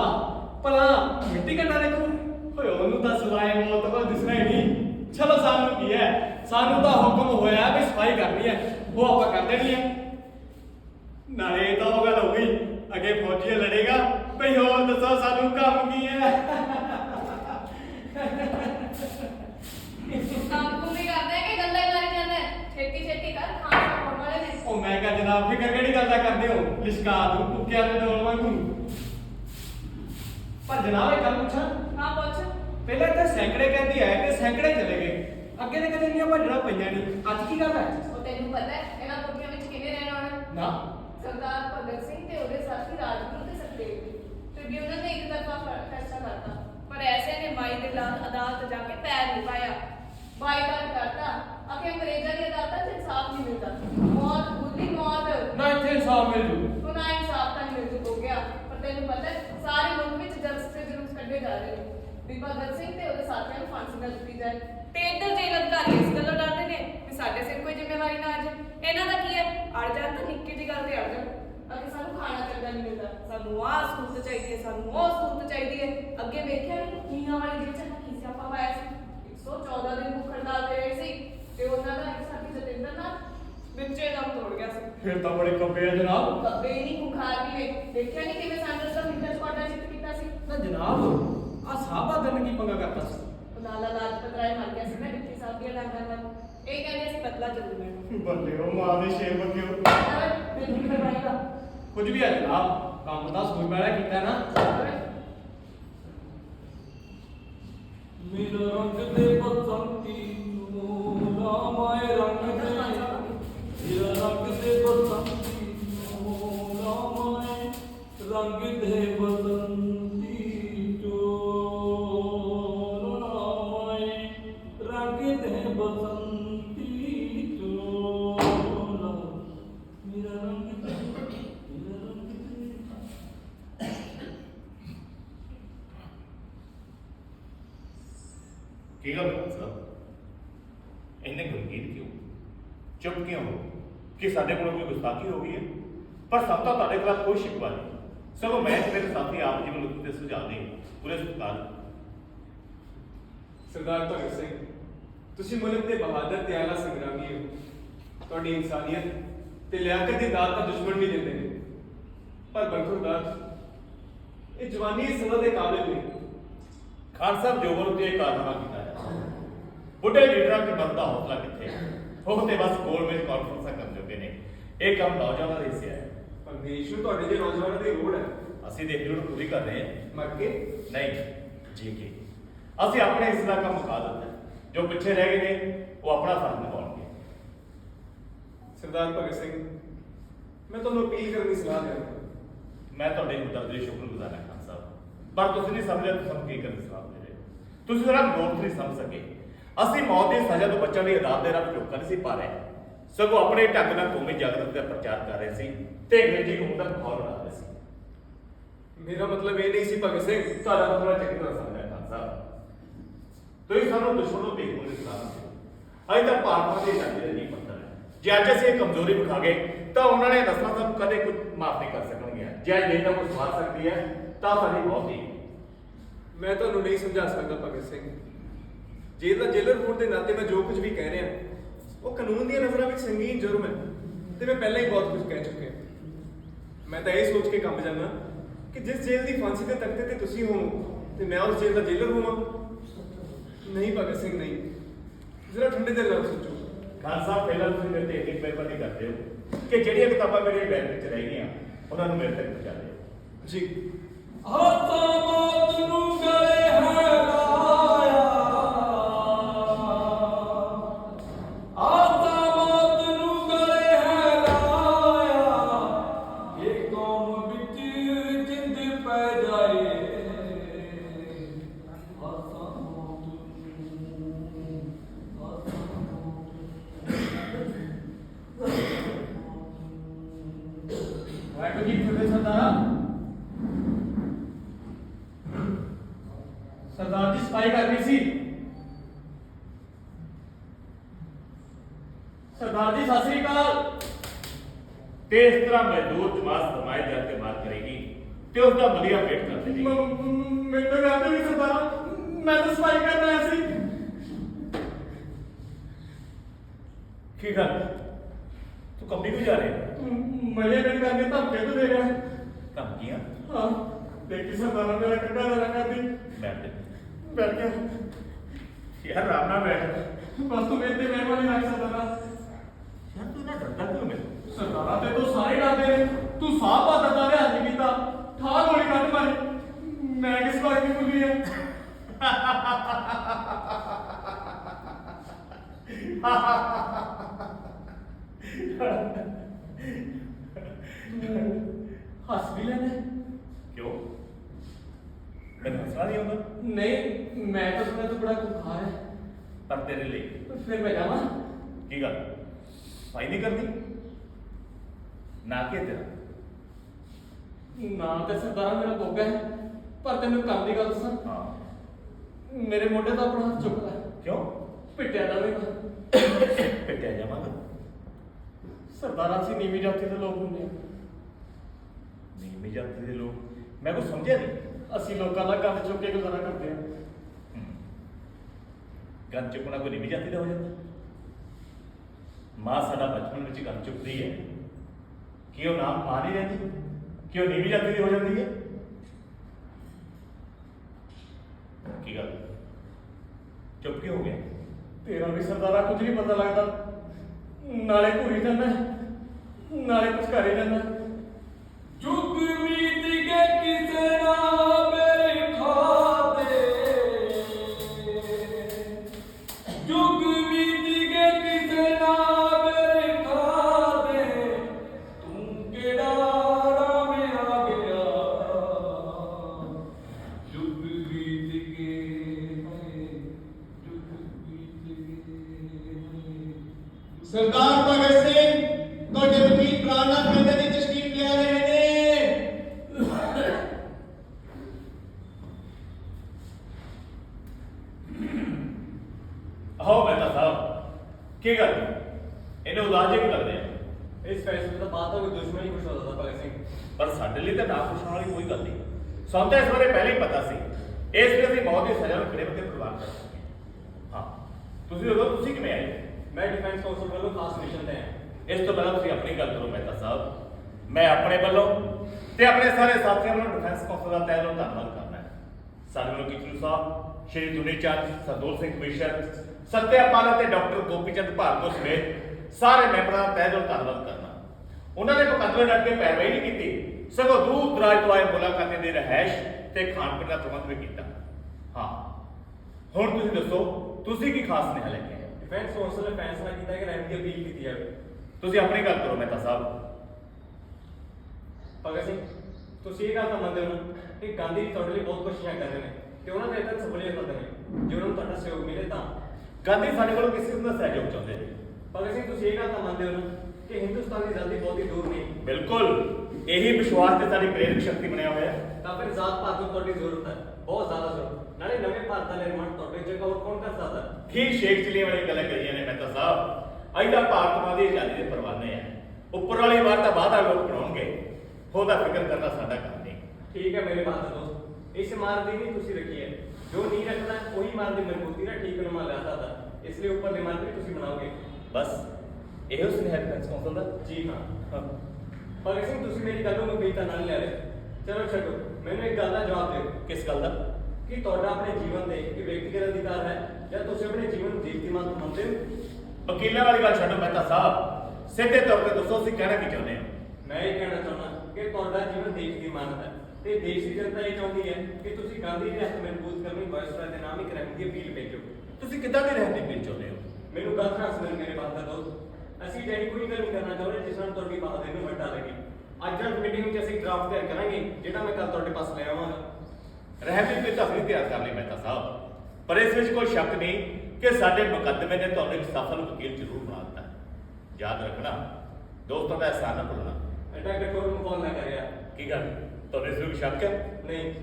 ਬੰਦਾ ਭਲਾ ਮਿੱਟੀ ਘਟਾ ਦੇਖੋ ਓਏ ਉਹਨੂੰ ਤਾਂ ਸਵਾਏ ਮੌਤ ਕੋ ਦਿਸਣਾ ਹੀ ਨਹੀਂ। ਚਲੋ ਸਾਨੂੰ ਕੀ ਹੈ? ਸਾਨੂੰ ਤਾਂ ਹੁਕਮ ਹੋਇਆ ਵੀ ਸਫ਼ਾਈ ਕਰਨੀ ਹੈ। ਉਹ ਆਪਾਂ ਕਰ ਦੇਣੀ ਹੈ। ਨਾਲੇ ਇਹ ਤਾਂ ਉਹ ਗੱਲ ਹੋ ਗਈ। ਅੱਗੇ ਫੌਜੀ ਲੜੇਗਾ। ਭਈ ਹੋਰ ਦੱਸੋ ਸਾਨੂੰ ਕੰਮ ਕੀ ਹੈ? ਕੰਮ ਕੁਮ ਵੀ ਕਰਦਾ ਹੈ ਕਿ ਗੱਲਾਂ ਹੀ ਮਾਰੀ ਜਾਂਦਾ ਹੈ ਛੇਤੀ ਛੇਤੀ ਕਰ ਖਾਣ ਖਾਣ ਵਾਲੇ ਨੇ ਉਹ ਮੈਂ ਕਹਾਂ ਜਨਾਬ ਫਿਕਰ ਕਿਹੜੀ ਗੱਲ ਦਾ ਕਰਦੇ ਹੋ? ਲਿਸ਼ਕਾ ਦੂੰ ਕੁੱਕਿਆਂ ਦੇ ਡੋਲ ਵਾਂਗੂ। ਪਰ ਜਨਾਬ ਇਹ ਗੱਲ ਪੁੱਛਾਂ? ਹਾਂ ਪੁੱਛ। ਪਹਿਲਾਂ ਤਾਂ ਸੈਂਕੜੇ ਕਹਿੰਦੀ ਆਏ ਤੇ ਸੈਂਕੜੇ ਚਲੇ ਗਏ। ਅੱਗੇ ਤੇ ਕਦੇ ਇੰਨੀਆਂ ਭੱਜਣਾ ਪਈਆਂ ਨਹੀਂ। ਅੱਜ ਕੀ ਗੱਲ ਹੈ? ਉਹ ਤੈਨੂੰ ਪਤਾ ਹੈ ਇਹਨਾਂ ਕੋਠੀਆਂ ਵਿੱਚ ਕਿਹਨੇ ਰਹਿਣਾ ਹੋਣਾ? ਨਾ। ਸਰਦਾਰ ਭਗਤ ਸਿੰਘ ਤੇ ਉਹਦੇ ਸਾਥੀ ਰਾਜਗੁਰੂ ਤੇ ਸੁਖਦੇਵ ਟ੍ਰਿਬਿਊਨਲ ਨੇ ਇੱਕ ਤਰਫਾ ਫ- ਫੈਸਲਾ ਕਰਤਾ। ਪਰ ਐਸੇ ਨੇ ਮਾਈ ਦੇ ਲਾਲ ਅਦਾਲਤ ਜਾ ਕੇ ਪੈਰ ਨਹੀਂ ਪਾਇਆ। ਬਾਈਕਾਟ ਕਰਤਾ ਅਕੇ ਅੰਗਰੇਜ਼ਾਂ ਦੀ ਅਦਾਲਤਾਂ 'ਚ ਇਨਸਾਫ ਨਹੀਂ ਮਿਲਦਾ। ਮੌਤ ਬੁੱਧੀ ਮੌਤ। ਨਾ ਇੱਥੇ ਇਨਸਾਫ ਮਿਲ ਜੂ। ਤੂੰ ਨਾ ਇਨਸਾਫ ਤਾਂ ਨਹੀਂ ਮਿਲ ਹੋ ਗਿਆ। ਪਰ ਤੈਨੂੰ ਪਤਾ ਹੈ, ਸਾਰੇ ਮੁਲਕ ਵਿੱਚ ਜਲਸ ਤੇ ਜਲੂਸ ਕੱਢੇ ਜਾ ਰਹੇ ਨੇ। ਵੀ ਭਗਤ ਸਿੰਘ ਤੇ ਉਹਦੇ ਸਾਥੀਆਂ ਨੂੰ ਫਾਂਸੀ ਨਾ ਦਿੱਤੀ ਜਾਏ। ਤੇ ਇੱਧਰ ਜੇਲ੍ਹ ਅਧਿਕਾਰੀ ਇਸ ਗੱਲੋਂ ਡਰਦੇ ਨੇ ਕਿ ਸਾਡੇ ਸਿਰ ਕੋਈ ਜ਼ਿੰਮੇਵਾਰੀ ਨਾ ਆ ਜਾਏ। ਇਹਨਾਂ ਦਾ ਕੀ ਹੈ? ਅੜ ਜਾਣ ਤਾਂ ਨਿੱਕੀ ਜਿਹੀ ਗੱਲ ਤੇ ਅੜ ਜਾਣ ਅੱਗੇ ਸਾਨੂੰ ਖਾਣਾ ਚੰਗਾ ਨਹੀਂ ਮਿਲਦਾ। ਸਾਨੂੰ ਆਹ ਸਹੂਲਤ ਚਾਹੀਦੀ ਹੈ, ਸਾਨੂੰ ਉਹ ਸਹੂਲਤ ਚਾਹੀਦੀ ਹੈ। ਅੱਗੇ ਵੇਖਿਆ ਨਹੀਂ ਵਾਲੀ ਜਿਹੜੀ ਚੱਕਾ ਕੀ ਸਿਆਪਾ ਪਾਇਆ ਸੀ। 114 ਦਿਨ ਭੁੱਖ ਹੜਤਾਲ ਤੇ ਰਹੇ ਸੀ। ਤੇ ਉਹਨਾਂ ਦਾ ਇੱਕ ਸਾਥੀ ਜਤਿੰਦਰ ਨਾਲ ਵਿੱਚੇ ਦਮ ਤੋੜ ਗਿਆ ਸੀ। ਫਿਰ ਤਾਂ ਬੜੇ ਕੰਬੇ ਆ ਜਨਾਬ। ਕੱਬੇ ਨਹੀਂ ਖੁਖਾਰ ਵੀ ਵੇ ਦੇਖਿਆ ਨਹੀਂ ਕਿਵੇਂ ਸੰਗਤ ਦਾ ਮਿੰਟਾਂ ਚ ਕੋਟਾ ਜਿੱਤ ਕੀਤਾ ਸੀ? ਨਾ ਜਨਾਬ ਆ ਸਾਹਬਾ ਦਿਨ ਕੀ ਪੰਗਾ ਕਰਤਾ ਸੀ? ਲਾਲਾ ਲਾਜਪਤ ਰਾਏ ਮਰ ਗਿਆ ਸੀ ਨਾ ਡਿਪਟੀ ਸਾਹਿਬ ਦੀਆਂ ਡਾਂਗਾਂ ਨਾਲ ਇਹ ਕਹਿੰਦੇ ਅਸੀਂ ਬਦਲਾ ਜ਼ਰੂਰ ਲੈਣਾ ਬੱਲੇ ਉਹ ਮਾਂ ਦੇ ਸ਼ੇਰ ਬੱਗਿਓ ਮੈਨੂੰ ਕਰਵਾਏਗਾ ਕੁਝ ਵੀ ਹੈ ਜਨਾਬ ਕੰਮ ਤਾਂ ਸੂਈ ਵਾਲਾ ਕੀਤਾ ਨਾ। ਮੇਰਾ ਰੰਗ ਦੇ ਚੁੱਪ ਕਿਉਂ ਹੋ ਕਿ ਸਾਡੇ ਕੋਲ ਕੋਈ ਗੁਸਤਾਖੀ ਹੋ ਗਈ ਹੈ? ਪਰ ਸਭ ਤਾਂ ਤੁਹਾਡੇ ਖਿਲਾਫ ਕੋਈ ਸ਼ਿਕਵਾ ਨਹੀਂ। ਸਗੋਂ ਮੈਂ ਤੇ ਮੇਰੇ ਸਾਥੀ ਆਪ ਜੀ ਨੂੰ ਤੇ ਸੁਝਾਅ ਦੇ ਪੂਰੇ ਸਤਿਕਾਰ ਸਰਦਾਰ ਭਗਤ ਸਿੰਘ ਤੁਸੀਂ ਮੁਲਕ ਦੇ ਬਹਾਦਰ ਤੇ ਆਲਾ ਸੰਗਰਾਮੀ ਹੋ। ਤੁਹਾਡੀ ਇਨਸਾਨੀਅਤ ਤੇ ਲਿਆਕਤ ਦੀ ਦਾਤ ਤਾਂ ਦੁਸ਼ਮਣ ਵੀ ਦਿੰਦੇ ਨੇ। ਪਰ ਬਰਖੁਰਦਾਰ ਇਹ ਜਵਾਨੀ ਇਸ ਸਦਾ ਦੇ ਕਾਬਿਲ ਨਹੀਂ। ਖਾਨ ਸਾਹਿਬ ਜੋ ਬੋਲ ਤੇ ਇਹ ਕਾਰਨਾਮਾ ਕੀਤਾ ਹੈ ਬੁੱਢੇ ਲੀਡਰਾਂ ਦੇ ਮਨ ਦਾ ਹੌਸਲਾ ਕਿੱਥੇ ਹੈ? ਉਹ ਤੇ ਬਸ ਗੋਲ ਮੇਜ ਕਾਨਫਰੰਸਾਂ ਕਰ ਚੁੱਕੇ ਨੇ। ਇਹ ਕੰਮ ਨੌਜਵਾਨਾਂ ਦਾ ਹਿੱਸਾ ਹੈ ਪਰ ਦੇਸ਼ ਨੂੰ ਤੁਹਾਡੇ ਜਿਹੇ ਨੌਜਵਾਨਾਂ ਦੀ ਲੋੜ ਹੈ। ਅਸੀਂ ਦੇਖ ਨੂੰ ਪੂਰੀ ਕਰ ਰਹੇ ਹਾਂ। ਮਰ ਕੇ? ਨਹੀਂ ਜੀ ਕੀ? ਅਸੀਂ ਆਪਣੇ ਹਿੱਸੇ ਦਾ ਕੰਮ ਮੁਕਾ ਦਿੱਤਾ। ਜੋ ਪਿੱਛੇ ਰਹਿ ਗਏ ਨੇ ਉਹ ਆਪਣਾ ਫਰਜ਼ ਨਿਭਾਉਣਗੇ। ਸਰਦਾਰ ਭਗਤ ਸਿੰਘ ਮੈਂ ਤੁਹਾਨੂੰ ਅਪੀਲ ਕਰਨ ਦੀ ਸਲਾਹ ਦੇ ਰਿਹਾ ਮੈਂ ਤੁਹਾਡੇ ਮੁਦਦ ਲਈ ਸ਼ੁਕਰਗੁਜ਼ਾਰ ਹਾਂ ਖਾਨ ਸਾਹਿਬ। ਪਰ ਤੁਸੀਂ ਨਹੀਂ ਸਮਝਿਆ ਤੁਸੀਂ ਕੀ ਕਰਨ ਦੀ ਸਲਾਹ ਦੇ ਰਹੇ ਤੁਸੀਂ ਜ਼ਰਾ ਗੌਰ ਨਹੀਂ ਸਮਝ ਸਕੇ। ਅਸੀਂ ਮੌਤ ਦੀ ਸਜ਼ਾ ਤੋਂ ਬਚਣ ਲਈ ਅਦਾਲਤ ਦੇ ਰਾਹ ਚੁੱਕਾ ਨਹੀਂ ਸੀ ਪਾ ਰਹੇ ਸਗੋਂ ਆਪਣੇ ਢੰਗ ਨਾਲ ਕੌਮੀ ਜਾਗਰਤੀ ਦਾ ਪ੍ਰਚਾਰ ਕਰ ਰਹੇ ਸੀ ਤੇ ਅੰਗਰੇਜ਼ੀ ਨੂੰ ਦਾ ਮਾਹੌਲ ਬਣਾ ਰਹੇ ਸੀ। ਮੇਰਾ ਮਤਲਬ ਇਹ ਨਹੀਂ ਸੀ ਭਗਤ ਸਿੰਘ ਤੁਹਾਡਾ ਮਤਲਬ ਚੰਗੀ ਤਰ੍ਹਾਂ ਸਮਝਿਆ ਖਾਨ ਸਾਹਿਬ। ਤੁਸੀਂ ਸਾਨੂੰ ਦੁਸ਼ਮਣ ਦੀ ਸਲਾਹ ਦਿੱਤੀ ਅਜੇ ਤੱਕ ਭਾਰਤ ਦੇ ਜਾਂਦੇ ਦੇ ਨਹੀਂ ਪੱਤਰ ਜੇ ਅੱਜ ਅਸੀਂ ਇਹ ਕਮਜ਼ੋਰੀ ਵਿਖਾ ਗਏ ਤਾਂ ਉਹਨਾਂ ਨੇ ਨਸਲਾਂ ਸਾਹਿਬ ਕਦੇ ਕੁਝ ਮਾਫ ਨਹੀਂ ਕਰ ਸਕਣਗੇ ਜੇ ਅੱਜ ਦੇਸ਼ ਦਾ ਕੁਝ ਸਵਾਰ ਸਕਦੀ ਹੈ ਤਾਂ ਸਾਡੀ ਬਹੁਤ ਹੀ ਮੈਂ ਤੁਹਾਨੂੰ ਨਹੀਂ ਸਮਝਾ ਸਕਦਾ ਭਗਤ ਸਿੰਘ। ਜੇਲ੍ਹ ਦਾ ਜੇਲਰ ਹੋਣ ਦੇ ਨਾਤੇ ਮੈਂ ਜੋ ਕੁਝ ਵੀ ਕਹਿ ਰਿਹਾ ਉਹ ਕਾਨੂੰਨ ਦੀਆਂ ਨਜ਼ਰਾਂ ਵਿੱਚ ਸੰਗੀਨ ਜੁਰਮ ਹੈ ਤੇ ਮੈਂ ਪਹਿਲਾਂ ਹੀ ਬਹੁਤ ਕੁਝ ਕਹਿ ਚੁੱਕਿਆ ਮੈਂ ਤਾਂ ਇਹ ਸੋਚ ਕੇ ਕੰਮ ਜਾਂਦਾ ਕਿ ਜਿਸ ਜੇਲ੍ਹ ਦੀ ਫਾਂਸੀ ਦੇ ਤਖਤੇ ਤੇ ਤੁਸੀਂ ਹੋ ਤੇ ਮੈਂ ਉਸ ਜੇਲ੍ਹ ਦਾ ਜੇਲਰ ਹੋਵਾਂ। ਨਹੀਂ ਭਗਤ ਸਿੰਘ ਨਹੀਂ। ਜ਼ਰਾ ਠੰਡੇ ਦਿਲ ਨਾਲ ਸੋਚੋ। ਖਾਨ ਸਾਹਿਬ ਪਹਿਲਾਂ ਤੁਸੀਂ ਮੇਰੇ ਤੇ ਇੰਨੀ ਮਿਹਰਬਾਨੀ ਕਰਦੇ ਹੋ ਕਿ ਜਿਹੜੀਆਂ ਕਿਤਾਬਾਂ ਮੇਰੇ ਬੈਗ ਵਿੱਚ ਰਹਿ ਗਈਆਂ ਉਹਨਾਂ ਨੂੰ ਮੇਰੇ ਤੱਕ ਪਹੁੰਚਾ ਦਿਓ। ਜੀ। ਹੱਥਾਂ ਮੌਤ ਨੂੰ ਗਲੇ ਸਰਦਾਰ ਜੀ ਸਤਿ ਸ੍ਰੀ ਅਕਾਲ। ਤੇ ਇਸ ਤਰ੍ਹਾਂ ਮਜ਼ਦੂਰ ਜਮਾਤ ਸਮਾਜ ਦਰ ਤੇ ਮਾਰ ਕਰੇਗੀ ਤੇ ਉਸ ਦਾ ਵਧੀਆ ਪੇਟ ਕਰ ਦੇਗੀ ਮੈਨੂੰ ਤਾਂ ਕਹਿੰਦੇ ਵੀ ਸਰਦਾਰਾ। ਮੈਂ ਤਾਂ ਸਫ਼ਾਈ ਕਰਨ ਆਇਆ ਸੀ। ਕੀ ਗੱਲ? ਤੂੰ ਕੰਬੀ ਕਿਉਂ ਜਾ ਰਿਹਾ? ਮਜ਼ੇ ਨਾਲ ਕਰਕੇ ਧਮਕੇ ਤੋਂ ਦੇ ਰਿਹਾ। ਧਮਕੀਆਂ? ਹਾਂ ਦੇਖੀ ਸਰਦਾਰਾ ਮੇਰਾ ਕੰਡਾ ਨਾ ਕਰਦੀ ਬੈਠ ਦੇ ਬੈਠ ਗਿਆ। ਯਾਰ ਆਰਾਮ ਨਾਲ ਬੈਠ। ਬਸ ਤੂੰ ਮੇਰੇ ਤੇ ਮਿਹਰਬਾਨੀ ਰੱਖ ਸਰਦਾਰਾ। ਨਾ ਡਰਦਾ ਕਿਉਂ ਮੈਨੂੰ। ਸਰਦਾਰਾ ਤੇ ਤੋਂ ਸਾਰੇ ਡਰਦੇ ਨੇ। ਤੂੰ ਸਾਹ ਬਹਾਦਰ ਦਾ ਰਿਆਜ਼ ਨਹੀਂ ਕੀਤਾ। ਠਾ ਗੋਲੀ ਕੱਢ ਮਾਰੀ। ਮੈਂ ਕਿਸ ਬਾਤ ਦੀ ਭੁੱਲੀ ਹੈ ਹੱਸ ਵੀ ਲੈਣਾ ਕਿਉਂ? ਮੈਨੂੰ ਹੱਸਣਾ ਨਹੀਂ ਆਉਂਦਾ। ਨਹੀਂ ਮੈਂ ਤਾਂ ਸੁਣਿਆ ਤੂੰ ਬੜਾ ਕੁਖਾਰ ਹੈ। ਪਰ ਤੇਰੇ ਲਈ। ਫਿਰ ਮੈਂ ਜਾਵਾਂ? ਕੀ ਗੱਲ? ਸਫ਼ਾਈ ਨਹੀਂ ਕਰਨੀ। ਨਾ ਕਿ ਤੇਰਾ। ਨਾ ਤਾਂ ਸਰਦਾਰਾ ਮੇਰਾ ਗੋਗਾ ਹੈ ਪਰ ਤੈਨੂੰ ਕੰਮ ਦੀ ਗੱਲ ਦੱਸਾਂ। ਹਾਂ। ਮੇਰੇ ਮੋਢੇ ਤੋਂ ਆਪਣਾ ਹੱਥ ਚੁੱਕ ਲੈ ਕਿਉਂ? ਪਿੱਟਿਆ ਜਾਵੇਗਾ ਪਿੱਟਿਆ ਜਾਵਾਂਗਾ। ਸਰਦਾਰਾ ਸੀ ਨੀਵੀਂ ਜਾਤੀ ਦੇ ਲੋਕ ਹੁੰਦੇ ਆ। ਨੀਵੀਂ ਜਾਤੀ ਦੇ ਲੋਕ। ਮੈਂ ਕੁਝ ਸਮਝਿਆ ਨਹੀਂ ਅਸੀਂ ਲੋਕਾਂ ਦਾ ਗੰਦ ਚੁੱਕ ਕੇ ਗੁਜ਼ਾਰਾ ਕਰਦੇ ਆ। ਗੰਦ ਚੁੱਕਣਾ ਕੋਈ ਨੀਵੀਂ ਜਾਤੀ ਦਾ ਹੋ ਜਾਂਦਾ? ਮਾਂ ਸਾਡਾ ਬਚਪਨ ਵਿੱਚ ਗੱਲ ਚੁੱਕਦੀ ਹੈ। ਕਿ ਉਹ ਨਾਮ ਮਾਂ ਨਹੀਂ ਰਹਿੰਦੀ? ਕਿ ਉਹ ਨੀਵੀਂ ਜਾਤੀ ਦੀ ਹੋ ਜਾਂਦੀ ਹੈ? ਕੀ ਗੱਲ? ਚੁੱਪ ਕਿਉਂ ਹੋ ਗਿਆ? ਤੇਰਾ ਵੀ ਸਰਦਾਰਾ ਕੁਝ ਨਹੀਂ ਪਤਾ ਲੱਗਦਾ। ਨਾਲੇ ਘੂਰੀ ਜਾਂਦਾ ਨਾਲੇ ਪੁਚਕਾਰੇ ਜਾਂਦਾ ਜੁਗ ਸਰਦਾਰ ਭਗਤ ਸਿੰਘ ਤੁਹਾਡੇ ਵਕੀਲ ਪ੍ਰਾਣਾ ਪਿੰਡ ਦੀ ਤਸ਼ਕੀਲ ਲਿਆ ਰਹੇ ਨੇ। ਆਓ ਮਹਿਤਾ ਸਾਹਿਬ ਕੀ ਗੱਲ? ਇਹਨੇ ਉਦਾਸ ਕਿਉਂ ਲੱਗਦੇ ਆ? ਇਸ ਫੈਸਲੇ ਤੋਂ ਬਾਅਦ ਤਾਂ ਕੋਈ ਦੁਸ਼ਮਣ ਹੀ ਕੁਛ ਹੋ ਸਕਦਾ ਭਗਤ ਸਿੰਘ। ਪਰ ਸਾਡੇ ਲਈ ਤਾਂ ਨਾ ਪੁੱਛਣ ਵਾਲੀ ਕੋਈ ਗੱਲ ਨਹੀਂ। ਸਾਨੂੰ ਤਾਂ ਇਸ ਬਾਰੇ ਪਹਿਲਾਂ ਹੀ ਪਤਾ ਸੀ। ਇਸ ਲਈ ਅਸੀਂ ਮੌਤ ਦੀ ਸਜ਼ਾ ਨੂੰ ਖੜੇ ਬੰਦੇ ਪ੍ਰਵਾਨ ਕਰ ਸਕਦੇ ਹਾਂ। ਹਾਂ ਤੁਸੀਂ ਦੱਸੋ ਤੁਸੀਂ ਕਿਵੇਂ ਆਏ? ਮੈਂ ਡਿਫੈਂਸ ਕੌਂਸਲ ਵੱਲੋਂ ਖਾਸ ਮਿਸ਼ਨ ਤੇ ਆਇਆ ਇਸ ਤੋਂ ਪਹਿਲਾਂ ਤੁਸੀਂ ਆਪਣੀ ਗੱਲ ਕਰੋ ਮਹਿਤਾ ਸਾਹਿਬ। ਮੈਂ ਆਪਣੇ ਵੱਲੋਂ ਤੇ ਆਪਣੇ ਸਾਰੇ ਸਾਥੀਆਂ ਵੱਲੋਂ ਡਿਫੈਂਸ ਕੌਂਸਲ ਦਾ ਤਹਿ ਦਿਲੋਂ ਧੰਨਵਾਦ ਕਰਦਾ ਹਾਂ। ਸਾਡੇ ਕਿਚਰੂ ਸਾਹਿਬ, ਸ਼੍ਰੀ ਦੁਨੀ ਚੰਦ, ਸਰਦੋਲ ਸਿੰਘ ਮਿਸ਼ਰ ਸਤਿਆਪਾਲ ਅਤੇ ਡਾਕਟਰ ਗੋਪੀ ਚੰਦ ਭਾਰਗੋ ਸਮੇਤ ਸਾਰੇ ਮੈਂਬਰਾਂ ਦਾ ਤਹਿ ਦਿਲੋਂ ਧੰਨਵਾਦ ਕਰਦਾ ਉਹਨਾਂ ਨੇ ਮੁਕੱਦਮੇ ਡਟ ਕੇ ਪੈਰਵਾਈ ਨਹੀਂ ਕੀਤੀ। ਸਗੋਂ ਦੂਰ ਦਰਾਜ ਤੋਂ ਆਏ ਮੁਲਾਕਾਤਾਂ ਦੇ ਰਹਿائش ਤੇ ਖਾਣ ਪੀਣ ਦਾ ਪ੍ਰਬੰਧ ਵੀ ਕੀਤਾ। ਹਾਂ। ਹੁਣ ਤੁਸੀਂ ਦੱਸੋ, ਤੁਸੀਂ ਕੀ ਖਾਸ ਨਿਹਲ ਲੈ ਕੇ ਆਏ ਹੋ? ਡਿਫੈਂਸ ਕਾਉਂਸਲ ਨੇ ਫੈਸਲਾ ਕੀਤਾ ਕਿ ਰਹਿਮ ਦੀ ਅਪੀਲ ਕੀਤੀ ਜਾਵੇ ਤੁਸੀਂ ਆਪਣੀ ਗੱਲ ਕਰੋ ਮਹਿਤਾ ਸਾਹਿਬ। ਭਗਤ ਸਿੰਘ ਤੁਸੀਂ ਇਹ ਗੱਲ ਤਾਂ ਮੰਨਦੇ ਹੋ ਨਾ ਕਿ ਗਾਂਧੀ ਜੀ ਤੁਹਾਡੇ ਲਈ ਬਹੁਤ ਕੋਸ਼ਿਸ਼ਾਂ ਕਰ ਰਹੇ ਨੇ ਤੇ ਉਹਨਾਂ ਦੇ ਤੱਕ ਸਫਲੀਅਤ ਕਰਦੇ ਨੇ ਜੇ ਉਹਨਾਂ ਨੂੰ ਤੁਹਾਡਾ ਸਹਿਯੋਗ ਮਿਲੇ ਤਾਂ। ਗਾਂਧੀ ਸਾਡੇ ਕੋਲੋਂ ਕਿਸੇ ਕਿਸਮ ਦਾ ਸਹਿਯੋਗ ਚਾਹੁੰਦੇ ਨੇ। ਭਗਤ ਸਿੰਘ ਤੁਸੀਂ ਇਹ ਗੱਲ ਤਾਂ ਮੰਨਦੇ ਹੋ ਨਾ ਕਿ ਹਿੰਦੁਸਤਾਨ ਦੀ ਆਜ਼ਾਦੀ ਬਹੁਤੀ ਦੂਰ ਨਹੀਂ। ਬਿਲਕੁਲ। ਇਹੀ ਵਿਸ਼ਵਾਸ ਤੇ ਸਾਡੀ ਪ੍ਰੇਰਕ ਸ਼ਕਤੀ ਬਣਿਆ ਹੋਇਆ। ਹੈ ਤਾਂ ਫਿਰ ਜ਼ਾਤ ਪਾਤ ਨੂੰ ਤੁਹਾਡੀ ਜ਼ਰੂਰਤ ਹੈ ਬਹੁਤ ਜ਼ਿਆਦਾ ਜ਼ਰੂਰਤ। ਨਾਲੇ ਨਵੇਂ ਭਾਰਤ ਦਾ ਨਿਰਮਾਣ ਤੁਹਾਡੇ ਜਗ੍ਹਾ ਹੋਰ ਕੌਣ ਕਰ ਸਕਦਾ? ਹੈ? ਠੀਕ ਸ਼ੇਖ ਚਲੀ ਵਾਲੀ ਗੱਲਾਂ ਕਰੀਆਂ ਨੇ ਮਹਿਤਾ ਸਾਹਿਬ? ਅੱਜ ਦਾ ਭਾਰਤ ਮਾਂ ਦੀ ਆਜ਼ਾਦੀ ਦੇ ਪਰਵਾਨੇ ਆ। ਉੱਪਰ ਵਾਲੀ ਵਾਰ ਤਾਂ ਬਾਅਦ ਆ ਲੋਕ ਬਣਾਉਣਗੇ ਉਹਦਾ ਫਿਕਰ ਕਰਨਾ ਸਾਡਾ ਕੰਮ ਨਹੀਂ। ਠੀਕ ਹੈ ਮੇਰੇ ਬਾਤ ਦੋਸਤ ਇਸ ਇਮਾਰਤ ਦੀ ਨਹੀਂ ਤੁਸੀਂ ਰੱਖੀ ਹੈ ਜੋ ਨਹੀਂ ਰੱਖਦਾ ਉਹੀ ਇਮਾਰਤ ਦੀ ਮਜ਼ਬੂਤੀ ਦਾ ਠੀਕ ਨੁਮਾ ਲਿਆ ਸਕਦਾ ਇਸ ਲਈ ਉੱਪਰ ਦੀ ਵੀ ਤੁਸੀਂ ਬਣਾਓਗੇ। ਬਸ ਇਹੋ ਸੁਨੇਹਾ ਡਿਫੈਂਸ ਕੌਂਸਲ ਦਾ ਜੀ ਹਾਂ। ਹਾਂ। ਭਗਤ ਸਿੰਘ ਤੁਸੀਂ ਮੇਰੀ ਗੱਲ ਨੂੰ ਗੰਭੀਰਤਾ ਨਾਲ ਲੈ ਰਹੇ। ਚਲੋ ਛੱਡੋ। ਮੈਨੂੰ ਇੱਕ ਗੱਲ ਦਾ ਜਵਾਬ ਦਿਓ। ਕਿਸ ਗੱਲ ਦਾ? ਕਿ ਤੁਹਾਡਾ ਆਪਣੇ ਜੀਵਨ ਤੇ ਇੱਕ ਵਿਅਕਤੀਗਤ ਅਧਿਕਾਰ ਹੈ। ਜਾਂ ਤੁਸੀਂ ਆਪਣੇ ਜੀਵਨ ਨੂੰ ਦੀਪਤੀਮਾਨ ਮੰਨਦੇ ਹੋ? ਵਕੀਲਾਂ ਵਾਲੀ ਗੱਲ ਛੱਡੋ ਮਹਿਤਾ ਸਾਹਿਬ ਸਿੱਧੇ ਤੌਰ ਤੇ ਦੱਸੋ ਅਸੀਂ ਕਹਿਣਾ ਕੀ ਚਾਹੁੰਦੇ ਹਾਂ? ਮੈਂ ਇਹ ਕਹਿਣਾ ਚਾਹੁੰਦਾ ਕਿ ਤੁਹਾਡਾ ਜੀਵਨ ਦੇਸ਼ ਦੀ ਮਾਨਤ ਹੈ ਤੇ ਦੇਸ਼ ਜਨਤਾ ਇਹ ਚਾਹੁੰਦੀ ਹੈ ਕਿ ਤੁਸੀਂ ਗਾਂਧੀ ਦੇ ਹੱਥ ਮਜ਼ਬੂਤ ਕਰਨੀ ਵਾਇਸਰਾਏ ਦੇ ਨਾਮ ਇੱਕ ਰਹਿਮ ਦੀ ਅਪੀਲ ਭੇਜੋ। ਤੁਸੀਂ ਕਿੱਦਾਂ ਦੀ ਰਹਿੰਦੀ ਪੀਣ ਚਾਹੁੰਦੇ ਹੋ? ਮੈਨੂੰ ਗੱਲ ਨਾ ਸੁਣਨ ਮੇਰੇ ਬਾਤ ਦਾ ਦੋਸਤ। ਅਸੀਂ ਜਿਹੜੀ ਕੋਈ ਗੱਲ ਨਹੀਂ ਕਰਨਾ ਚਾਹੁੰਦੇ ਜਿਸ ਨਾਲ ਤੁਹਾਡੀ ਬਾਤ ਇਹਨੂੰ ਵੱਡਾ ਲੱਗੇ ਅੱਜ ਦੀ ਮੀਟਿੰਗ ਵਿੱਚ ਅਸੀਂ ਡਰਾਫਟ ਤਿਆਰ ਕਰਾਂਗੇ ਜਿਹੜਾ ਮੈਂ ਕੱਲ ਤੁਹਾਡੇ ਪਾਸ ਲੈ ਆਵਾਂਗਾ। ਰਹਿਮਤ ਵਿੱਚ ਅਸੀਂ ਤਿਆਰ ਕਰ ਲਈ ਮਹਿਤਾ ਸਾਹਿਬ ਪਰ ਇਸ ਵਿੱਚ ਕੋਈ ਸ਼ੱਕ ਨਹੀਂ ਕਿ ਸਾਡੇ ਮੁਕੱਦਮੇ ਨੇ ਤੁਹਾਨੂੰ ਇੱਕ ਸਫਲ ਵਕੀਲ ਜ਼ਰੂਰ ਬਣਾ ਦਿੱਤਾ। ਹੈ। ਯਾਦ ਰੱਖਣਾ ਦੋਸਤਾਂ ਦਾ ਅਹਿਸਾਨ ਨਾ ਭੁੱਲਣਾ। ਐਡਾ ਕਠੋਰ ਮਖੌਲ ਨਾ ਕਰਿਆ ਕੀ ਗੱਲ? ਤੁਹਾਡੇ ਸਿਰ ਸ਼ੱਕ ਹੈ? ਨਹੀਂ।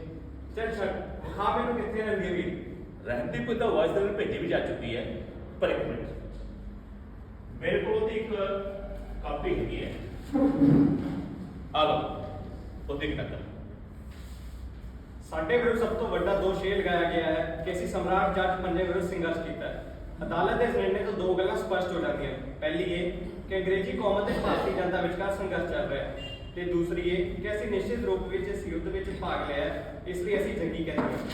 ਚੱਲ ਛੱਡ। ਵਿਖਾ ਮੈਨੂੰ ਕਿੱਥੇ ਰਹਿਣਗੇ ਵੀ? ਰਹਿੰਦੀ ਕੋਈ ਤਾਂ ਵਾਇਸ ਨੂੰ ਭੇਜੀ ਵੀ ਜਾ ਚੁੱਕੀ ਹੈ ਪਰ ਇੱਕ ਮਿੰਟ। ਮੇਰੇ ਕੋਲ ਉਹਦੀ ਇੱਕ ਕਾਪੀ ਹੈਗੀ ਹੈ। ਆ ਲਓ ਉਹਦੀ ਨਕਲ। ਸਾਡੇ ਵਿਰੁੱਧ ਸਭ ਤੋਂ ਵੱਡਾ ਦੋਸ਼ ਇਹ ਲਗਾਇਆ ਗਿਆ ਹੈ ਕਿ ਅਸੀਂ ਸਮਰਾਟ ਜੱਟ ਪੰਨੇ ਵਿਰੁੱਧ ਸੰਘਰਸ਼ ਕੀਤਾ ਹੈ। ਅਦਾਲਤ ਦੇ ਇਸ ਨਿਰਣੇ ਤੋਂ ਦੋ ਗੱਲਾਂ ਸਪਸ਼ਟ ਹੋ ਜਾਂਦੀਆਂ ਪਹਿਲੀ ਇਹ ਕਿ ਅੰਗਰੇਜ਼ੀ ਕੌਮ ਅਤੇ ਭਾਰਤੀ ਜਨਤਾ ਵਿਚਕਾਰ ਸੰਘਰਸ਼ ਚੱਲ ਰਿਹਾ ਹੈ ਤੇ ਦੂਸਰੀ ਇਹ ਕਿ ਅਸੀਂ ਨਿਸ਼ਚਿਤ ਰੂਪ ਵਿੱਚ ਇਸ ਯੁੱਧ ਵਿੱਚ ਭਾਗ ਲਿਆ ਹੈ, ਇਸ ਲਈ ਅਸੀਂ ਜੰਗੀ ਕਹਿੰਦੇ ਹਾਂ।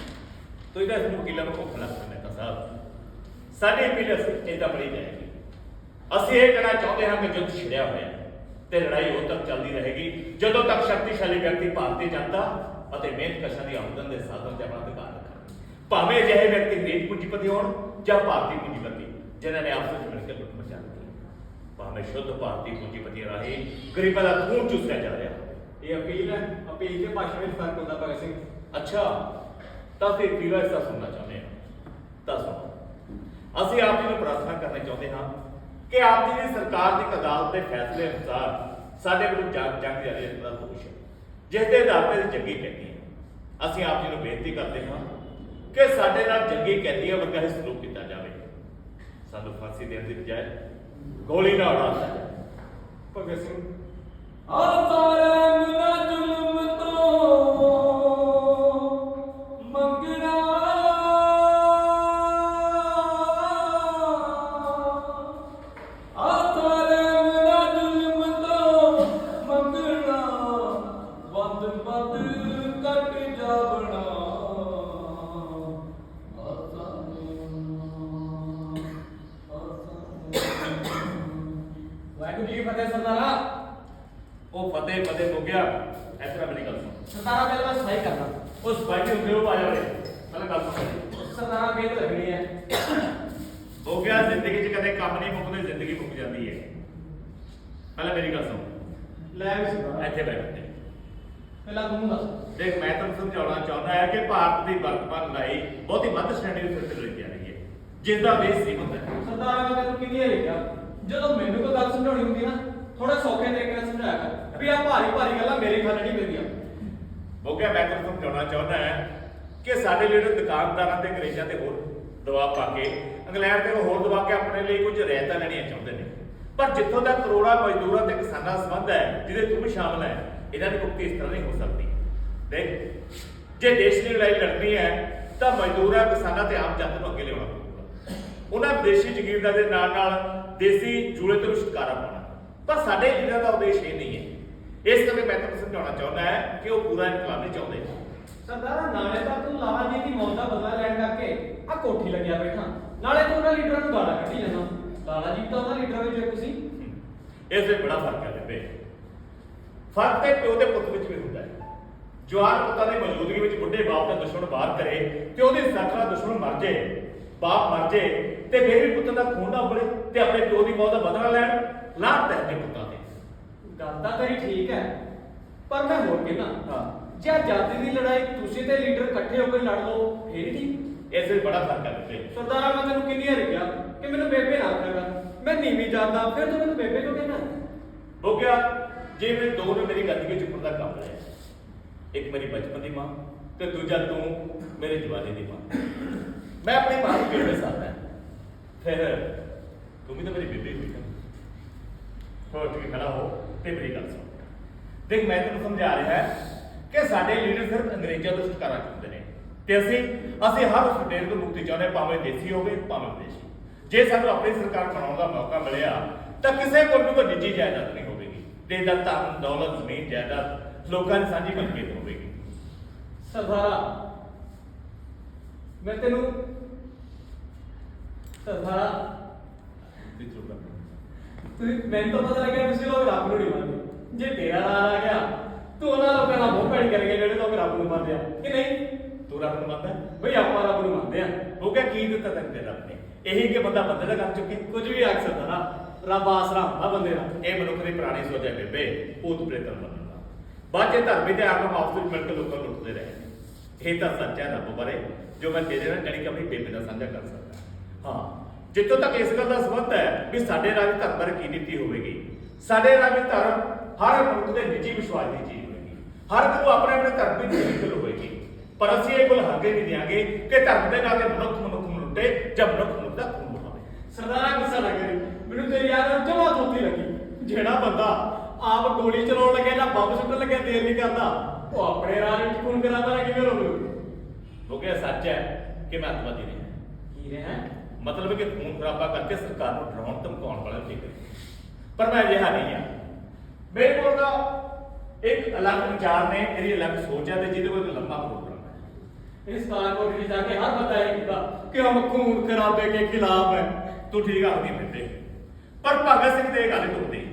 ਤੁਸੀਂ ਤਾਂ ਇਸ ਨੂੰ ਵਕੀਲਾਂ ਨੂੰ ਭੁੱਖ ਲੱਗ ਸਾਹਿਬ। ਸਾਡੇ ਅਪੀਲ ਅਸੀਂ ਇਹਦਾ ਬੜੀ ਜਾਏਗੀ। ਅਸੀਂ ਇਹ ਕਹਿਣਾ ਚਾਹੁੰਦੇ ਹਾਂ ਕਿ ਯੁੱਧ ਛਿੜਿਆ ਹੋਇਆ ਤੇ ਲੜਾਈ ਉਦੋਂ ਤੱਕ ਚੱਲਦੀ ਰਹੇਗੀ ਜਦੋਂ ਤੱਕ ਸ਼ਕਤੀਸ਼ਾਲੀ ਵਿਅਕਤੀ ਭਾਰਤੀ ਜਨਤਾ ਅਤੇ ਮਿਹਨਤਕਸ਼ਾਂ ਦੀ ਆਮਦਨ ਦੇ ਸਾਧਨ ਤੇ ਆਪਣਾ ਅਧਿਕਾਰ ਰੱਖਣ ਭਾਵੇਂ ਅਜਿਹੇ ਵਿਅਕਤੀ ਗਰੀਬ ਪੂੰਜੀਪਤੀ ਹੋਣ ਜਾਂ ਭਾਰਤੀ ਪੂੰਜੀਪਤੀ ਜਿਨ੍ਹਾਂ ਨੇ ਆਪਸ ਵਿੱਚ ਮਿਲ ਕੇ ਲੁੱਟ ਮਚਾ ਦਿੱਤੀ। ਭਾਵੇਂ ਸ਼ੁੱਧ ਭਾਰਤੀ ਪੂੰਜੀਪਤੀ ਰਾਹੀਂ ਗਰੀਬਾਂ ਦਾ ਖੂਨ ਚੂਸਿਆ ਜਾ ਰਿਹਾ ਇਹ ਅਪੀਲ ਹੈ। ਅਪੀਲ ਤੇ ਭਾਸ਼ਾ ਵਿੱਚ ਫ਼ਰਕ ਹੁੰਦਾ ਭਗਤ ਸਿੰਘ। ਅੱਛਾ ਤਾਂ ਫਿਰ ਪੀਲਾ ਦਾ ਸੁਣਨਾ ਚਾਹੁੰਦੇ ਹਾਂ। ਤਾਂ ਸੁਣੋ। ਅਸੀਂ ਆਪ ਜੀ ਨੂੰ ਪ੍ਰਾਰਥਨਾ ਕਰਨਾ ਚਾਹੁੰਦੇ ਹਾਂ ਕਿ ਆਪ ਜੀ ਦੀ ਸਰਕਾਰ ਦੀ ਅਦਾਲਤ ਦੇ ਫੈਸਲੇ ਅਨੁਸਾਰ ਸਾਡੇ ਵਿਰੁੱਧ ਜੰਗ ਜੰਗ ਜਾਰੀ ਰੱਖਣ ਦਾ ਦੋਸ਼ ਹੈ। ਜਿਸ ਦੇ ਆਧਾਰ ਤੇ ਅਸੀਂ ਜੰਗੀ ਕਹਿੰਦੇ ਹਾਂ। ਅਸੀਂ ਆਪ ਜੀ ਨੂੰ ਬੇਨਤੀ ਕਰਦੇ ਹਾਂ ਕਿ ਸਾਡੇ ਨਾਲ ਜੰਗੀ ਕੈਦੀਆਂ ਵਰਗਾ ਹੀ ਸਲੂਕ ਕੀਤਾ ਜਾਵੇ। ਸਾਨੂੰ ਫਾਂਸੀ ਦੇਣ ਦੀ ਬਜਾਏ ਗੋਲੀ ਨਾਲ ਉਡਾ ਦਿੱਤਾ ਜਾਵੇ ਭਗਤ ਸਿੰਘ। ਆਸਾਰੰਗ ਨਾ ਜ਼ੁਲਮ ਤੋਂ ਪਹਿਲਾਂ ਤੂੰ ਦੱਸ। ਦੇਖ ਮੈਂ ਤੁਹਾਨੂੰ ਸਮਝਾਉਣਾ ਚਾਹੁੰਦਾ ਹਾਂ ਕਿ ਭਾਰਤ ਦੀ ਵਰਤਮਾਨ ਲੜਾਈ ਬਹੁਤੀ ਮੱਧ ਸ਼੍ਰੇਣੀ ਦੇ ਸਿਰ ਤੇ ਲੜੀ ਜਾ ਰਹੀ ਹੈ ਜਿਸ ਦਾ ਬੇਸ ਸੀਮਤ ਹੈ। ਸਰਦਾਰਾ ਮੈਂ ਤੈਨੂੰ ਕਿੰਨੀ ਵਾਰੀ ਕਿਹਾ ਜਦੋਂ ਮੈਨੂੰ ਕੋਈ ਗੱਲ ਸਮਝਾਉਣੀ ਹੁੰਦੀ ਨਾ ਥੋੜਾ ਸੌਖੇ ਤਰੀਕੇ ਨਾਲ ਸਮਝਾਇਆ ਕਰ ਵੀ ਆ ਭਾਰੀ ਭਾਰੀ ਗੱਲਾਂ ਮੇਰੇ ਖਾਨੇ ਨਹੀਂ ਮਿਲਦੀਆਂ ਹੋ ਗਿਆ ਮੈਂ ਤੁਹਾਨੂੰ ਸਮਝਾਉਣਾ ਚਾਹੁੰਦਾ ਹਾਂ ਕਿ ਸਾਡੇ ਲੀਡਰ ਦੁਕਾਨਦਾਰਾਂ ਤੇ ਅੰਗਰੇਜ਼ਾਂ ਤੇ ਹੋਰ ਦਬਾਅ ਪਾ ਕੇ ਇੰਗਲੈਂਡ ਤੇ ਹੋਰ ਦਬਾ ਕੇ ਆਪਣੇ ਲਈ ਕੁਝ ਰਿਆਇਤਾਂ ਲੈਣੀਆਂ ਚਾਹੁੰਦੇ ਨੇ। ਪਰ ਜਿੱਥੋਂ ਤੱਕ ਕਰੋੜਾਂ ਮਜ਼ਦੂਰਾਂ ਤੇ ਕਿਸਾਨਾਂ ਦਾ ਸੰਬੰਧ ਹੈ ਜਿਹਦੇ ਤੂੰ ਵੀ ਸ਼ਾਮਲ ਹੈ ਇਹਨਾਂ ਦੀ ਮੁਕਤੀ ਇਸ ਤਰ੍ਹਾਂ ਨਹੀਂ ਹੋ ਸਕਦੀ। ਦੇਖ ਜੇ ਦੇਸ਼ ਦੀ ਲੜਾਈ ਲੜਨੀ ਹੈ ਤਾਂ ਮਜ਼ਦੂਰਾਂ ਕਿਸਾਨਾਂ ਤੇ ਆਮ ਜਨਤਾ ਨੂੰ ਅੱਗੇ ਲਿਆਉਣਾ ਪਊਗਾ। ਉਹਨਾਂ ਵਿਦੇਸ਼ੀ ਜ਼ਗੀਰਦਾਰ ਦੇ ਨਾਲ ਨਾਲ ਦੇਸੀ ਜੂਲੇ ਤੋਂ ਛੁਟਕਾਰਾ ਪਾਉਣਾ। ਪਰ ਸਾਡੇ ਲੀਡਰਾਂ ਦਾ ਉਦੇਸ਼ ਇਹ ਨਹੀਂ ਹੈ। ਇਸ ਕਰਕੇ ਮੈਂ ਤੁਹਾਨੂੰ ਸਮਝਾਉਣਾ ਚਾਹੁੰਦਾ ਹੈ ਕਿ ਉਹ ਪੂਰਾ ਇਨਕਲਾਬ ਨਹੀਂ ਚਾਹੁੰਦੇ। ਸਰਦਾਰਾ ਨਾਲੇ ਤਾਂ ਤੂੰ ਲਾਲਾ ਜੀ ਦੀ ਮੌਤ ਦਾ ਬਦਲਾ ਲੈਣ ਕਰਕੇ ਆ ਕੋਠੀ ਲੱਗਿਆ ਬੈਠਾ। ਨਾਲੇ ਤੂੰ ਉਹਨਾਂ ਲੀਡਰਾਂ ਨੂੰ ਗਾਲਾਂ ਕੱਢੀ ਜਾਂਦਾ। ਲਾਲਾ ਜੀ ਤਾਂ ਉਹਨਾਂ ਲੀਡਰਾਂ ਵਿੱਚ ਇੱਕ ਸੀ। ਇਸ ਵਿੱਚ ਬੜਾ ਫ਼ਰਕ ਹੈ ਬੇਬੇ। ਫ਼ਰਕ ਤੇ ਪਿਓ ਦੇ ਪੁੱਤ ਵਿੱਚ ਵੀ ਹੁੰਦਾ ਹੈ। ਜਵਾਨ ਪੁੱਤਾਂ ਦੀ ਮੌਜੂਦਗੀ ਵਿੱਚ ਬੁੱਢੇ ਬਾਪ ਦਾ ਦੁਸ਼ਮਣ ਬਾਹਰ ਕਰੇ ਤੇ ਉਹਦੀ ਸਾਖਲਾ ਦੁਸ਼ਮਣ ਮਰ ਜੇ ਬਾਪ ਮਰ ਜੇ ਤੇ ਫਿਰ ਵੀ ਪੁੱਤ ਦਾ ਖੂਨ ਨਾ ਉਬਲੇ ਤੇ ਆਪਣੇ ਪਿਓ ਦੀ ਮੌਤ ਦਾ ਬਦਲਾ ਲੈਣ ਲਾਹ ਤੈ ਪੁੱਤਾਂ ਤੇ। ਗੱਲ ਤਾਂ ਤੇਰੀ ਠੀਕ ਹੈ ਪਰ ਮੈਂ ਹੋਰ ਕਹਿਣਾ ਹਾਂ। ਜੇ ਆਜ਼ਾਦੀ ਦੀ ਲੜਾਈ ਤੁਸੀਂ ਤੇ ਲੀਡਰ ਇਕੱਠੇ ਹੋ ਕੇ ਲੜ ਲਓ ਫੇਰ ਠੀਕ ਇਸ ਵਿੱਚ ਬੜਾ ਫ਼ਰਕ ਹੈ ਬੇਬੇ ਸਰਦਾਰਾ ਮੈਂ ਤੈਨੂੰ ਕਿੰਨੀ ਵਾਰੀ ਕਿਹਾ ਕਿ ਮੈਨੂੰ ਬੇਬੇ ਨਾ ਕਰ ਮੈਂ ਨੀਵੀਂ ਜਾਂਦਾ ਫਿਰ ਤੂੰ ਮੈਨੂੰ ਬੇਬੇ ਕਿਉਂ ਕਹਿੰਦਾ? ਹੋ ਗਿਆ। ਜੇ ਮੇਰੇ ਦੋ ਨੇ ਮੇਰੀ ਗੱਦੀ ਵਿੱਚ ਉੱਪਰ ਦਾ ਕੰਮ ਲਿਆ ਇੱਕ ਮੇਰੀ ਬਚਪਨ ਦੀ ਮਾਂ ਤੇ ਦੂਜਾ ਤੂੰ ਮੇਰੇ ਜਵਾਨੀ ਦੀ ਮਾਂ। ਮੈਂ ਆਪਣੀ ਮਾਂ ਨੂੰ ਕਿਵੇਂ ਸਾਥਾ ਫਿਰ ਤੂੰ ਵੀ ਤਾਂ ਮੇਰੀ ਬੀਬੀ ਹੋਈ ਨਾ। ਹੋਰ ਠੀਕ ਖੜਾ ਹੋ ਤੇ ਮੇਰੀ ਗੱਲ ਸੁਣ। ਦੇਖ ਮੈਂ ਤੈਨੂੰ ਸਮਝਾ ਰਿਹਾ ਕਿ ਸਾਡੇ ਲੀਡਰ ਸਿਰਫ ਅੰਗਰੇਜ਼ਾਂ ਤੋਂ ਛੁਟਕਾਰਾ ਚਾਹੁੰਦੇ ਨੇ। ਤੇ ਅਸੀਂ ਅਸੀਂ ਹਰ ਉਸ ਲੁਟੇਰੇ ਤੋਂ ਮੁਕਤੀ ਚਾਹੁੰਦੇ ਹਾਂ, ਭਾਵੇਂ ਦੇਸੀ ਹੋਵੇ ਭਾਵੇਂ ਵਿਦੇਸ਼ੀ। ਜੇ ਸਾਨੂੰ ਆਪਣੀ ਸਰਕਾਰ ਬਣਾਉਣ ਦਾ ਮੌਕਾ ਮਿਲਿਆ ਤਾਂ ਕਿਸੇ ਕੋਲ ਵੀ ਕੋਈ ਨਿੱਜੀ ਜਾਇਦਾਦ ਨਹੀਂ। ਤੇ ਦਾ ਧਨ ਦੌਲਤ ਜ਼ਮੀਨ ਜਾਇਦਾਦ ਲੋਕਾਂ ਦੀ ਸਾਂਝੀ ਮਲਕੀਅਤ ਹੋਵੇਗੀ ਸਰਦਾਰਾ ਮੈਂ ਤੈਨੂੰ ਸਰਦਾਰਾ ਤੁਸੀਂ ਮੈਨੂੰ ਤਾਂ ਪਤਾ ਲੱਗਿਆ ਤੁਸੀਂ ਲੋਕ ਰੱਬ ਨੂੰ ਨਹੀਂ ਮੰਨਦੇ। ਜੇ ਤੇਰਾ ਨਾਂ ਆ ਗਿਆ ਤੂੰ ਉਹਨਾਂ ਲੋਕਾਂ ਦਾ ਮੂੰਹ ਪੈਣ ਕਰੇਗਾ ਜਿਹੜੇ ਲੋਕ ਰੱਬ ਨੂੰ ਮੰਨਦੇ ਆ। ਕਿ ਨਹੀਂ? ਤੂੰ ਰੱਬ ਨੂੰ ਮੰਨਦਾ? ਬਈ ਆਪਾਂ ਰੱਬ ਨੂੰ ਮੰਨਦੇ ਆ। ਹੋ ਗਿਆ ਕੀ ਦਿੱਤਾ ਤੈਨੂੰ ਰੱਬ ਨੇ? ਇਹੀ ਕਿ ਬੰਦਾ ਬੰਦੇ ਦਾ ਕਰ ਚੁੱਕੇ? ਕੁਝ ਵੀ ਆਖ ਸਕਦਾ ਨਾ। ਰੱਬ ਆਸਰਾ ਹੁੰਦਾ ਬੰਦੇ ਦਾ। ਇਹ ਮਨੁੱਖ ਦੀ ਪੁਰਾਣੀ ਸੋਚ ਹੈ ਬੇਬੇ, ਭੂਤ ਪ੍ਰੇਤਨ ਦਾ ਬਾਅਦ ਚ ਧਰਮੀ ਤੇ ਆਗਮ ਆਪਸ ਵਿੱਚ ਮਿਲ ਕੇ ਲੋਕਾਂ ਨੂੰ ਲੁੱਟਦੇ ਰਹੇ। ਇਹ ਤਾਂ ਸੱਚ ਹੈ ਰੱਬ ਬਾਰੇ, ਜੋ ਮੈਂ ਤੇਰੇ ਨਾਲ ਜਾਣੀ ਕਿ ਬੇਬੇ ਨਾਲ ਸਾਂਝਾ ਕਰ ਸਕਦਾ। ਹਾਂ, ਜਿੱਥੋਂ ਤੱਕ ਇਸ ਗੱਲ ਦਾ ਸੰਬੰਧ ਹੈ ਵੀ ਸਾਡੇ ਰਾਜ ਧਰਮ ਬਾਰੇ ਕੀ ਨੀਤੀ ਹੋਵੇਗੀ। ਸਾਡੇ ਰਾਜ ਧਰਮ ਹਰ ਮਨੁੱਖ ਦੇ ਨਿੱਜੀ ਵਿਸ਼ਵਾਸ ਦੀ ਚੀਜ਼ ਹੋਏਗੀ ਹਰ ਇੱਕ ਆਪਣੇ ਆਪਣੇ ਧਰਮ ਦੀ ਨਿਕਲ ਹੋਏਗੀ ਪਰ ਅਸੀਂ ਇਹ ਗੁਲ ਹਾਗੇ ਨਹੀਂ ਦਿਆਂਗੇ ਕਿ ਧਰਮ ਦੇ ਨਾਂ ਤੇ ਮਨੁੱਖ ਮਨੁੱਖ ਨੂੰ ਲੁੱਟੇ ਜਾਂ ਮਨੁੱਖ ਮਨੁੱਖ ਦਾ ਖੂਨ ਬਹਾਵੇ ਸਰਦਾਰਾ ਗੁੱਸਾ ਨਾ ਕਰੀ ਮੈਨੂੰ ਤੇਰੀ ਯਾਰ ਜਮਾ ਧੋਤੀ ਲੱਗੀ। ਜਿਹੜਾ ਬੰਦਾ ਆਪ ਗੋਲੀ ਚਲਾਉਣ ਲੱਗਿਆ ਜਾਂ ਬੰਬ ਸੁੱਟਣ ਲੱਗਿਆ ਦੇਰ ਨਹੀਂ ਕਰਦਾ। ਉਹ ਆਪਣੇ ਰਾਹ ਵਿੱਚ ਖੂਨ ਕਰਾਦਾ ਨਾ ਕਿਵੇਂ ਰੋਵੇ ਉਹ ਕਿਹਾ ਸੱਚ ਹੈ ਕਿ ਮੈਂ ਅੱਤਵਾਦੀ ਨਹੀਂ ਕੀ ਰਿਹਾ ਮਤਲਬ ਕਿ ਖੂਨ ਖਰਾਬਾ ਕਰਕੇ ਸਰਕਾਰ ਨੂੰ ਡਰਾਉਣ ਧਮਕਾਉਣ ਵਾਲਾ ਫਿਕਰ ਪਰ ਮੈਂ ਅਜਿਹਾ ਨਹੀਂ ਆ ਮੇਰੇ ਕੋਲ ਦਾ ਇੱਕ ਅਲੱਗ ਵਿਚਾਰ ਨੇ ਮੇਰੀ ਅਲੱਗ ਸੋਚ ਹੈ ਤੇ ਜਿਹਦੇ ਕੋਲ ਇੱਕ ਲੰਮਾ ਪ੍ਰੋਗਰਾਮ ਹੈ। ਇਸ ਸਾਲ ਕੋਲ ਜਾ ਕੇ ਹਰ ਬੰਦਾ ਇਹ ਕਿਹਾ ਕਿ ਹਮ ਖੂਨ ਖਰਾਬੇ ਕੇ ਖਿਲਾਫ ਹੈ। ਤੂੰ ਠੀਕ ਆਦਮੀ ਮਿਲਦੇ ਪਰ ਭਗਤ ਸਿੰਘ ਦੇ ਇਹ ਗੱਲ ਟੁੱਟਦੀ।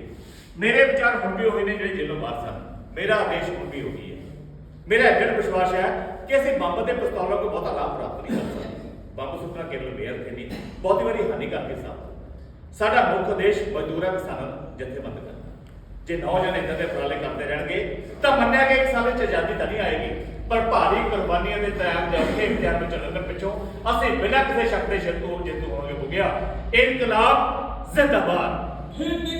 ਮੇਰੇ ਵਿਚਾਰ ਹੁਣ ਵੀ ਹੋਏ ਨੇ ਜਿਹੜੇ ਜੇਲੋਂ ਬਾਹਰ ਸਨ। ਮੇਰਾ ਆਦੇਸ਼ ਹੁਣ ਵੀ ਹੋ। ਗਈ ਹੈ ਮੇਰਾ ਇਹ ਵਿਸ਼ਵਾਸ ਹੈ ਕਿ ਅਸੀਂ ਬੰਬ ਦੇ ਪਿਸਤੌਲਾਂ ਤੋਂ ਬਹੁਤਾ ਲਾਭ ਪ੍ਰਾਪਤ ਨਹੀਂ ਕਰ ਸਕਦੇ। ਬੰਬ ਸੁੱਟਣਾ ਕੇਵਲ ਬੇਅਰਥ ਹੀ ਨਹੀਂ, ਬਹੁਤੀ ਵਾਰੀ ਹਾਨੀ ਕਰਕੇ ਸਾਬਤ ਸਾਡਾ ਮੁੱਖ ਉਦੇਸ਼ ਮਜ਼ਦੂਰਾਂ ਕਿਸਾਨਾਂ ਨੂੰ ਜਥੇਬੰਦ ਕਰਨਾ। ਜੇ ਨੌਜਵਾਨ ਇਦਾਂ ਦੇ ਉਪਰਾਲੇ ਕਰਦੇ ਰਹਿਣਗੇ, ਤਾਂ ਮੰਨਿਆ ਕਿ ਇੱਕ ਸਾਲ ਵਿੱਚ ਆਜ਼ਾਦੀ ਤਾਂ ਨਹੀਂ ਆਏਗੀ। ਪਰ ਭਾਰੀ ਕੁਰਬਾਨੀਆਂ ਦੇ ਟਾਈਮ ਦੇ ਔਖੇ ਇਮਤਿਹਾਨ ਨੂੰ ਚੱਲਣ ਦੇ ਪਿੱਛੋਂ ਅਸੀਂ ਬਿਨਾਂ ਕਿਸੇ ਸ਼ੱਕ ਦੇ ਜੇਤੂ ਜੇਤੂ ਹੋਵਾਂਗੇ ਬੁਗਿਆ ਇਨਕਲਾਬ ਜ਼ਿੰਦਾਬਾਦ ਹਿੰਦ